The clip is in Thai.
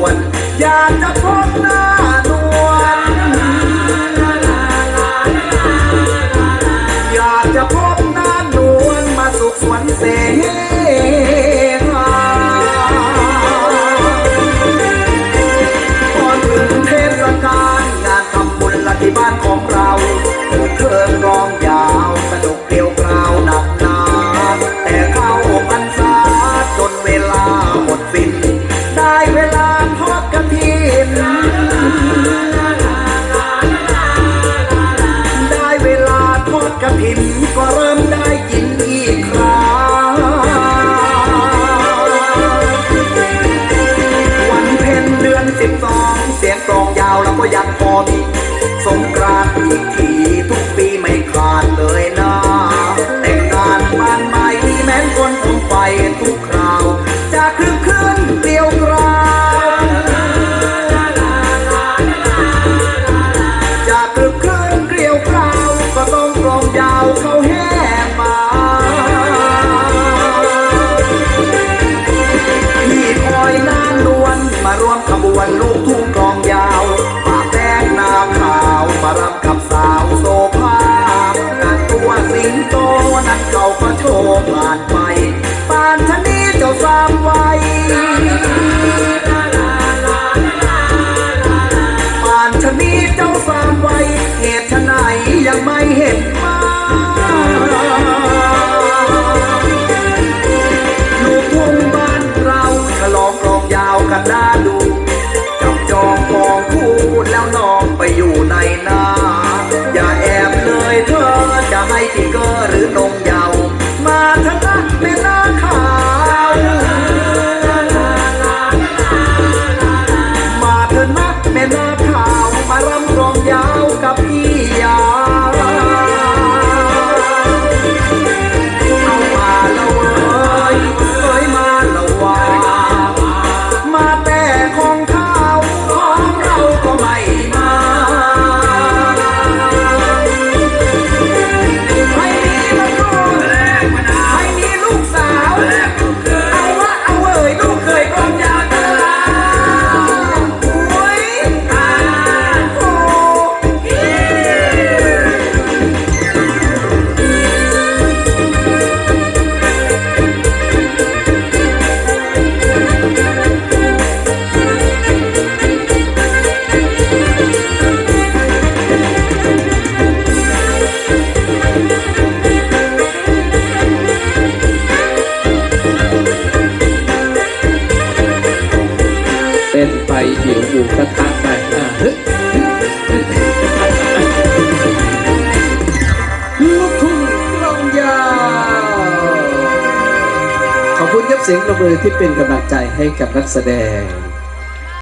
วน อยากจะพบหน้านวลอยากจะพบหน้านวลมาสุขสวนเสหาพอถึงเทศกาลงานทำบุญละที่บ้านของเราเคินร้องยาวสนุกเดียวกราวหนักนาแต่เข้าพรรษาจนเวลาหมดสิ้นได้เวลา we บวนลูกทุ่งกองยาวมาแป้งน้าขาวมารับกับสาวโซภานัดตัวสิงโตนัดเขาก็โชว์ผ่าน না หิวหมูกระทะไปอะลูกทุ่งกลองยาวขอบคุณยับเสียงระเบิดที่เป็นกำลังใจให้กับนักแสดง